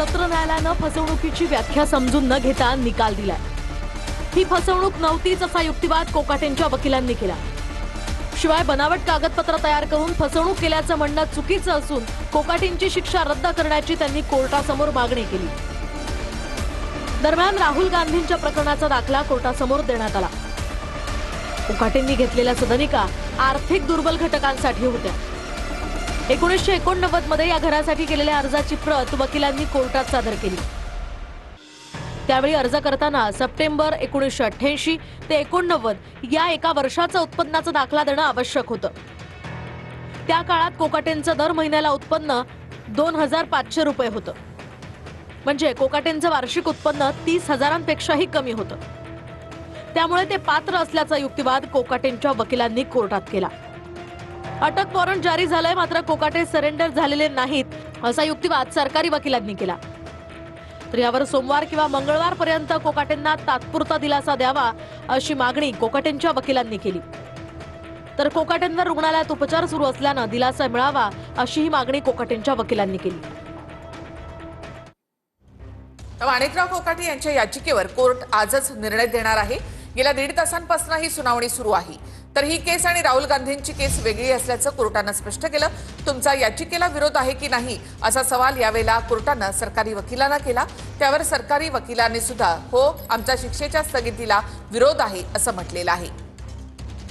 सत्र न्यायालयानं फसवणुकीची व्याख्या समजून न घेता निकाल दिलाय. ही फसवणूक नव्हतीच असा युक्तिवाद कोकाटेंच्या वकिलांनी केला. शिवाय बनावट कागदपत्र तयार करून फसवणूक केल्याचं म्हणणं चुकीचं असून कोकाटेंची शिक्षा रद्द करण्याची त्यांनी कोर्टासमोर मागणी केली. दरम्यान राहुल गांधींच्या प्रकरणाचा दाखला कोर्टासमोर देण्यात आला. कोकाटेंनी घेतलेल्या सदनिका आर्थिक दुर्बल घटकांसाठी होत्या. एकोणीसशे एकोणनव्वदमध्ये या घरासाठी केलेल्या अर्जाची प्रत वकिलांनी कोर्टात सादर केली. त्यावेळी अर्ज करताना सप्टेंबर एकोणीसशे अठ्ठ्याऐंशी ते एकोणनव्वद या एका वर्षाचं उत्पन्नाचा दाखला देणं आवश्यक होतं. त्या काळात कोकाटेंचं दर महिन्याला उत्पन्न दोन हजार पाचशे रुपये होतं. म्हणजे कोकाटेंचं वार्षिक उत्पन्न तीस हजारांपेक्षाही कमी होतं. त्यामुळे ते पात्र असल्याचा युक्तिवाद कोकाटेंच्या वकिलांनी कोर्टात केला. अटक वॉरंट जारी झालंय मात्र कोकाटे सरेंडर झालेले नाहीत असा युक्तिवाद सरकारी वकिलांनी केला. तर यावर सोमवार किंवा मंगळवार पर्यंत कोकाटेंना तात्पुरता दिलासा द्यावा अशी मागणी कोकाटेंच्या वकिलांनी केली. तर कोकाटेंवर रुग्णालयात उपचार सुरू असल्यानं दिलासा मिळावा अशीही मागणी कोकाटेंच्या वकिलांनी केली. माणिकराव कोकाटे यांच्या याचिकेवर कोर्ट आजच निर्णय देणार आहे. गेल्या दीड तासांपासून ही सुनावणी सुरू आहे. तर ही केस आणि राहुल गांधींची केस वेगळी असल्याचं कोर्टानं स्पष्ट केलं. तुमचा याचिकेला विरोध आहे की नाही असा सवाल यावेळेला कोर्टानं सरकारी वकिलांना केला. त्यावर सरकारी वकिलांनी सुद्धा हो आमच्या शिक्षेच्या स्थगितीला विरोध आहे असं म्हटलेलं आहे.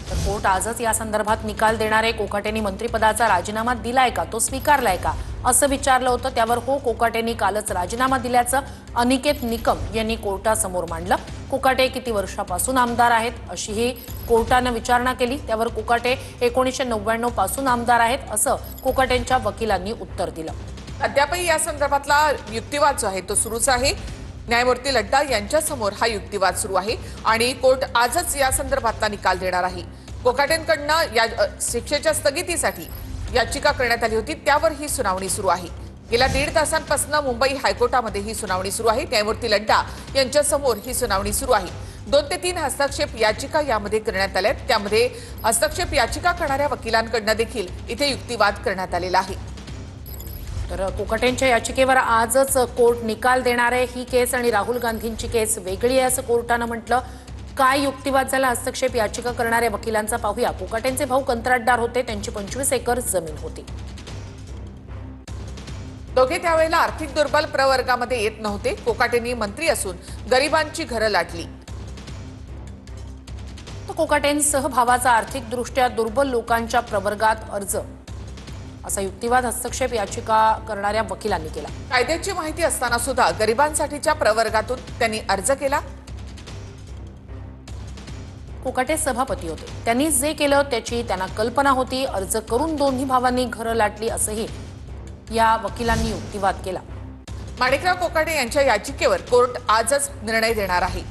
तर कोर्ट आजच या संदर्भात निकाल देणारे कोकाटेंनी मंत्रिपदाचा राजीनामा दिलाय का? तो स्वीकारलाय का? असं विचारलं होतं. त्यावर हो कोकाटेंनी कालच राजीनामा दिल्याचं अनिकेत निकम यांनी कोर्टासमोर मांडलं. कोकाटे किती वर्षापासून आमदार आहेत अशीही कोर्टानं विचारणा केली. त्यावर कोकाटे एकोणीसशे नव्याण्णवपासून आमदार आहेत असं कोकाटेंच्या वकिलांनी उत्तर दिलं. अद्यापही या संदर्भातला युक्तिवाद जो आहे तो सुरूच आहे. न्यायमूर्ती लड्डा यांच्यासमोर हा युक्तिवाद सुरू आहे आणि कोर्ट आजच या संदर्भातला निकाल देणार आहे. कोकाटेंकडनं या शिक्षेच्या स्थगितीसाठी याचिका करण्यात आली होती. त्यावर ही सुनावणी सुरू आहे. गेल्या दीड तासांपासून मुंबई हायकोर्टामध्ये ही सुनावणी सुरू आहे. न्यायमूर्ती लड्डा यांच्यासमोर ही सुनावणी सुरू आहे. दोन ते तीन हस्तक्षेप याचिका यामध्ये करण्यात आल्या त्यामध्ये हस्तक्षेप याचिका करणाऱ्या वकिलांकडनं देखील इथे युक्तिवाद करण्यात आलेला आहे. तर कोकाटेंच्या याचिकेवर आजच कोर्ट निकाल देणार आहे. ही केस आणि राहुल गांधींची केस वेगळी आहे असं कोर्टानं म्हटलं. काय युक्तिवाद झाला हस्तक्षेप याचिका करणाऱ्या वकिलांचा पाहूया. कोकाटेंचे भाऊ कंत्राटदार होते त्यांची पंचवीस एकर जमीन होती. दोघे त्यावेळेला आर्थिक दुर्बल प्रवर्गामध्ये येत नव्हते. कोकाटेंनी मंत्री असून गरिबांची घरं लाटली. तर कोकाटेंसह भावाचा आर्थिकदृष्ट्या दुर्बल लोकांच्या प्रवर्गात अर्ज. असा युक्तिवाद हस्तक्षेप याचिका करणाऱ्या वकिलांनी केला. कायद्याची माहिती असताना सुद्धा गरिबांसाठीच्या प्रवर्गातून त्यांनी अर्ज केला. कोकाटे सभापती होते. त्यांनी जे केलं त्याची त्यांना कल्पना होती. अर्ज करून दोन्ही भावांनी घरं लाटली असंही या वकिलांनी युक्तिवाद केला. माणिकराव कोकाटे यांच्या याचिकेवर कोर्ट आजच निर्णय देणार आहे.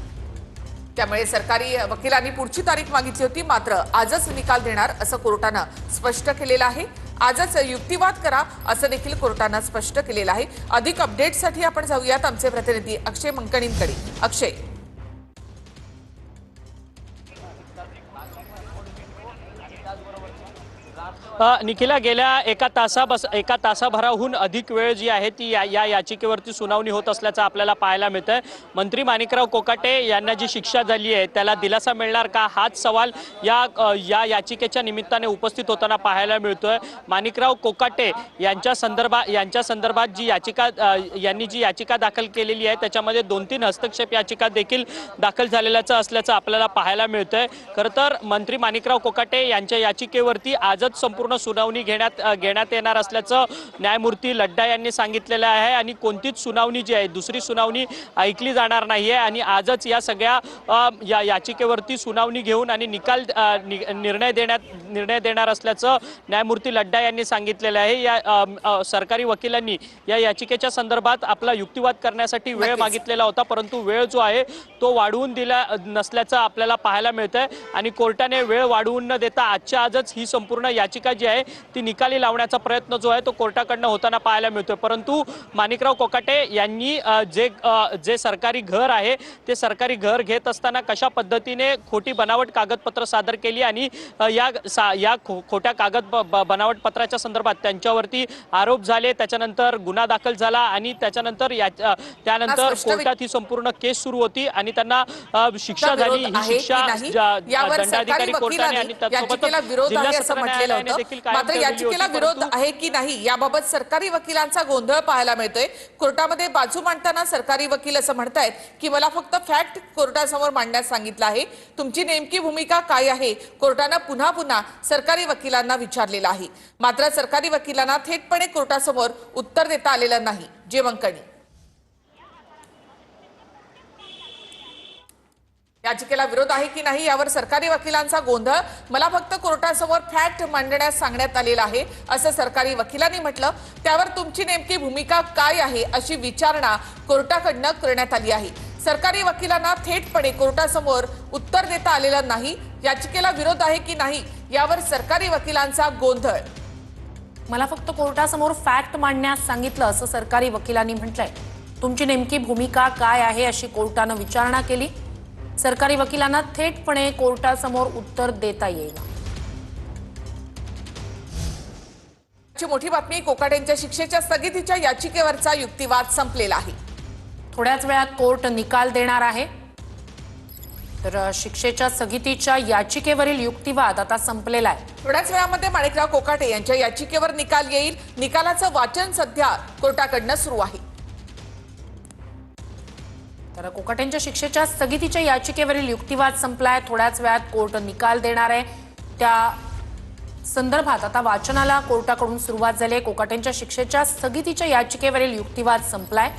त्यामुळे सरकारी वकिलांनी पुढची तारीख मागितली होती. मात्र आजच निकाल देणार असं कोर्टानं स्पष्ट केलेलं आहे. आजच युक्तिवाद करा असं देखील कोर्टानं स्पष्ट केलेलं आहे. अधिक अपडेटसाठी आपण जाऊयात. आमचे प्रतिनिधी अक्षय मंकणींकडे. अक्षय. निखिला गेल्या एका तासा बस एका तासाभराहून अधिक वेळ जी आहे ती या या याचिकेवरती सुनावणी होत असल्याचं आपल्याला पाहायला मिळतं आहे मंत्री माणिकराव कोकाटे यांना जी शिक्षा झाली आहे त्याला दिलासा मिळणार का? हाच सवाल या या याचिकेच्या निमित्ताने उपस्थित होताना पाहायला मिळतोय. माणिकराव कोकाटे यांच्या संदर्भात यांच्या संदर्भात जी याचिका यांनी जी याचिका दाखल केलेली आहे त्याच्यामध्ये दोन तीन हस्तक्षेप याचिका देखील दाखल झालेल्याचं असल्याचं आपल्याला पाहायला मिळतंय. खरं तर मंत्री माणिकराव कोकाटे यांच्या याचिकेवरती आजच संपूर्ण सुनावणी घेण्यात घेण्यात येणार असल्याचं न्यायमूर्ती लड्डा यांनी सांगितलेलं आहे आणि कोणतीच सुनावणी जी आहे दुसरी सुनावणी ऐकली जाणार नाहीये आणि आजच या सगळ्या या याचिकेवरती सुनावणी घेऊन आणि निकाल नि- निर्णय देण्यात निर्णय देणार असल्याचं न्यायमूर्ती लड्डा यांनी सांगितलेलं आहे या सरकारी वकिलांनी या याचिकेच्या संदर्भात आपला युक्तिवाद करण्यासाठी वेळ. मागितलेला होता परंतु वेळ जो आहे तो वाढवून दिला नसल्याचं आपल्याला पाहायला मिळतंय आणि कोर्टाने वेळ वाढवून न देता आजच्या आजच ही संपूर्ण याचिका जी आहे ती निकाली लावण्याचा प्रयत्न जो आहे तो कोर्टाकडनं होताना पाहायला मिळतोय. परंतु माणिकराव कोकाटे यांनी जे जे सरकारी घर आहे ते सरकारी घर घेत असताना कशा पद्धतीने खोटी बनावट कागदपत्र सादर केली आणि या सा या खो- खोट्या कागद बनावट पत्राच्या संदर्भात त्यांच्यावरती आरोप झाले त्याच्यानंतर गुन्हा दाखल झाला आणि त्याच्यानंतर या त्यानंतर कोर्टात ही संपूर्ण केस सुरू होती आणि त्यांना शिक्षा झाली ही शिक्षा दंडाधिकारी कोर्टाने आणि त्यासोबतच जिल्हा सत्र न्यायालयाने देखील मात्र याचिकेला विरोध आहे की नाही याबाबत सरकारी वकिलांचा गोंधळ पाहायला मिळतोय. कोर्टामध्ये बाजू मांडताना सरकारी वकील असं म्हणतायत की मला फक्त फॅक्ट कोर्टासमोर मांडण्यास सांगितलं आहे. तुमची नेमकी भूमिका काय आहे? कोर्टानं पुन्हा पुन्हा सरकारी वकिलांना विचारलेलं आहे. मात्र सरकारी वकिलांना थेटपणे कोर्टासमोर उत्तर देता आलेलं नाही. जे याचिकेला विरोध आहे की नाही यावर सरकारी वकिलांचा गोंधळ? मला फक्त कोर्टासमोर फॅक्ट मांडण्यास सांगण्यात आलेला आहे असं सरकारी वकिलांनी म्हटलं. त्यावर तुमची नेमकी भूमिका काय आहे अशी विचारणा कोर्टाकडनं करण्यात आली आहे. सरकारी वकिलांना थेटपणे कोर्टासमोर उत्तर देता आलेलं नाही. याचिकेला विरोध आहे की नाही यावर सरकारी वकिलांचा गोंधळ? मला फक्त कोर्टासमोर फॅक्ट मांडण्यास सांगितलं असं सरकारी वकिलांनी म्हटलंय. तुमची नेमकी भूमिका काय आहे अशी कोर्टानं विचारणा केली? सरकारी वकिलांना थेटपणे कोर्टासमोर उत्तर देता येईल. मोठी बातमी कोकाटेंच्या शिक्षेच्या स्थगितीच्या याचिकेवरचा युक्तिवाद संपलेला आहे. थोड्याच वेळात कोर्ट निकाल देणार आहे. तर शिक्षेच्या स्थगितीच्या याचिकेवरील युक्तिवाद आता संपलेला आहे. थोड्याच वेळामध्ये माणिकराव कोकाटे यांच्या याचिकेवर निकाल येईल. निकालाचं वाचन सध्या कोर्टाकडनं सुरू आहे. तर कोकाटेंच्या शिक्षेच्या स्थगितीच्या याचिकेवरील युक्तिवाद संपलाय. थोड्याच वेळात कोर्ट निकाल देणार आहे. त्या संदर्भात आता वाचनाला कोर्टाकडून सुरुवात झाली आहे. कोकाटेंच्या शिक्षेच्या स्थगितीच्या याचिकेवरील युक्तिवाद संपलाय.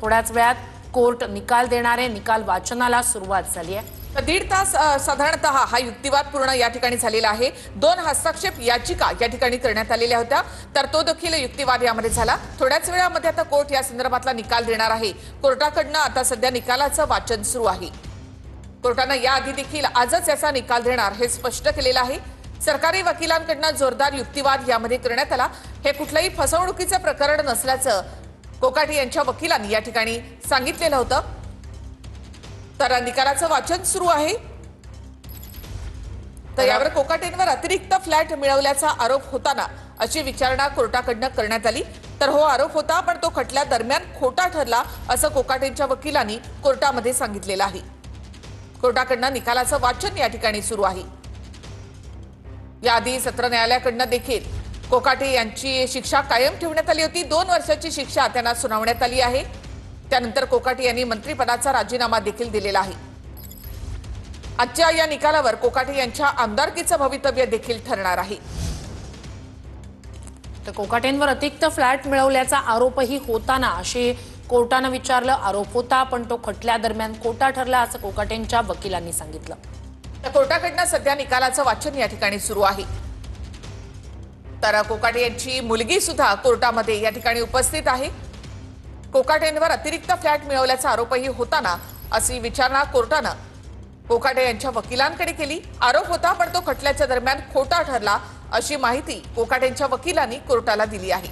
थोड्याच वेळात कोर्ट निकाल देणार आहे. निकाल वाचनाला सुरुवात झाली आहे. तर दीड तास साधारणत साधारणतः हा युक्तिवाद पूर्ण या ठिकाणी झालेला आहे. दोन हस्तक्षेप याचिका या ठिकाणी करण्यात आलेल्या होत्या. तर तो देखील युक्तिवाद यामध्ये झाला. थोड्याच वेळामध्ये आता कोर्ट या संदर्भातला निकाल देणार आहे. कोर्टाकडनं आता सध्या निकालाचं वाचन सुरू आहे. कोर्टानं याआधी देखील आजच याचा निकाल देणार हे स्पष्ट केलेलं आहे. सरकारी वकिलांकडनं जोरदार युक्तिवाद यामध्ये करण्यात आला. हे कुठलंही फसवणुकीचं प्रकरण नसल्याचं कोकाटे यांच्या वकिलांनी या ठिकाणी सांगितलेलं होतं. तर निकालाचं वाचन सुरू आहे. तर यावर कोकाटेंवर अतिरिक्त फ्लॅट मिळवल्याचा आरोप होताना अशी विचारणा कोर्टाकडनं करण्यात आली. तर हो आरोप होता पण तो खटल्या दरम्यान खोटा ठरला असं कोकाटेंच्या वकिलांनी कोर्टामध्ये सांगितलेलं आहे. कोर्टाकडनं निकालाचं वाचन या ठिकाणी सुरू आहे. याआधी सत्र न्यायालयाकडनं देखील कोकाटे यांची शिक्षा कायम ठेवण्यात आली होती. दोन वर्षाची शिक्षा त्यांना सुनावण्यात आली आहे. त्यानंतर कोकाटे यांनी मंत्रिपदाचा राजीनामा देखील दिलेला आहे. आजच्या या निकालावर कोकाटे यांच्या आमदारकीचं भवितव्य देखील ठरणार आहे. तर कोकाटेंवर अतिरिक्त फ्लॅट मिळवल्याचा आरोपही होताना अशी कोर्टानं विचारलं. आरोप होता पण तो खटल्यादरम्यान खोटा ठरला असं कोकाटेंच्या वकिलांनी सांगितलं. कोर्टाकडनं सध्या निकालाचं वाचन या ठिकाणी सुरू आहे. तर कोकाटे यांची मुलगी सुद्धा कोर्टामध्ये या ठिकाणी उपस्थित आहे. कोकाटेंवर अतिरिक्त फ्लॅट मिळवल्याचा आरोपही होताना अशी विचारणा कोर्टानं कोकाटे यांच्या वकिलांकडे केली. आरोप होता पण तो खटल्याच्या दरम्यान खोटा ठरला अशी माहिती कोकाटेंच्या वकिलांनी कोर्टाला दिली आहे.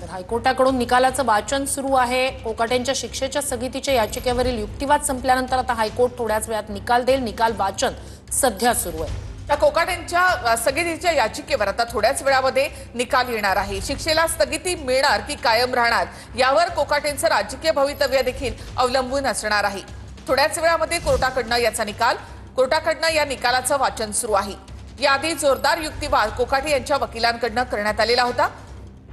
तर हायकोर्टाकडून निकालाचं वाचन सुरू आहे. कोकाटेंच्या शिक्षेच्या स्थगितीच्या याचिकेवरील युक्तिवाद संपल्यानंतर आता हायकोर्ट थोड्याच वेळात निकाल देईल. निकाल वाचन सध्या सुरू आहे. त्या कोकाटेंच्या स्थगितीच्या याचिकेवर आता थोड्याच वेळामध्ये निकाल येणार आहे. शिक्षेला स्थगिती मिळणार की कायम राहणार यावर कोकाटेंचं राजकीय भवितव्य देखील अवलंबून असणार आहे. थोड्याच वेळामध्ये कोर्टाकडनं याचा निकाल कोर्टाकडनं या निकालाचं वाचन सुरू आहे. याआधी जोरदार युक्तिवाद कोकाटे यांच्या वकिलांकडनं करण्यात आलेला होता.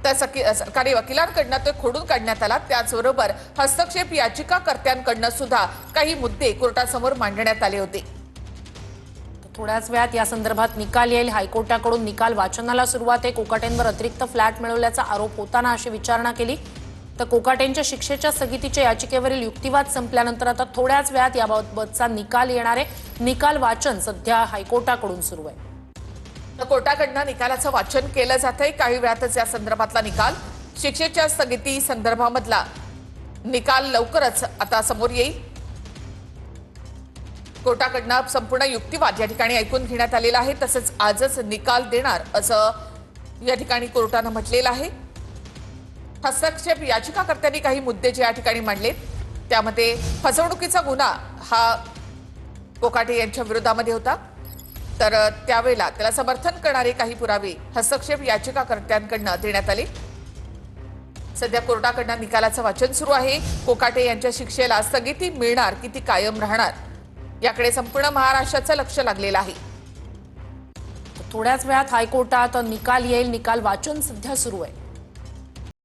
त्या सरकारी वकिलांकडनं ते खोडून काढण्यात आला. त्याचबरोबर हस्तक्षेप याचिकाकर्त्यांकडनं सुद्धा काही मुद्दे कोर्टासमोर मांडण्यात आले होते. थोड्याच वेळात या संदर्भात निकाल येईल. हायकोर्टाकडून निकाल वाचनाला सुरुवात आहे. कोकाटेंवर अतिरिक्त फ्लॅट मिळवल्याचा आरोप होताना अशी विचारणा केली. तर कोकाटेंच्या शिक्षेच्या स्थगितीच्या याचिकेवरील युक्तिवाद संपल्यानंतर आता थोड्याच वेळात याबाबतचा निकाल येणार आहे. निकाल वाचन सध्या हायकोर्टाकडून सुरू आहे. तर कोर्टाकडनं निकालाचं वाचन केलं जात आहे काही वेळातच या संदर्भातला निकाल. शिक्षेच्या स्थगिती संदर्भामधला निकाल लवकरच आता समोर येईल. कोर्टाकडनं संपूर्ण युक्तिवाद या ठिकाणी ऐकून घेण्यात आलेला आहे. तसंच आजच निकाल देणार असं या ठिकाणी कोर्टानं म्हटलेलं आहे. हस्तक्षेप याचिकाकर्त्यांनी काही मुद्दे जे या ठिकाणी मांडलेत त्यामध्ये फसवणुकीचा गुन्हा हा कोकाटे यांच्या विरोधामध्ये होता. तर त्यावेळेला त्याला समर्थन करणारे काही पुरावे हस्तक्षेप याचिकाकर्त्यांकडनं देण्यात आले. सध्या कोर्टाकडनं निकालाचं वाचन सुरू आहे. कोकाटे यांच्या शिक्षेला स्थगिती मिळणार की ती कायम राहणार? याकडे संपूर्ण महाराष्ट्राचं लक्ष लागलेलं आहे. थोड्याच वेळात हायकोर्टात निकाल येईल निकाल वाचून सध्या सुरू आहे.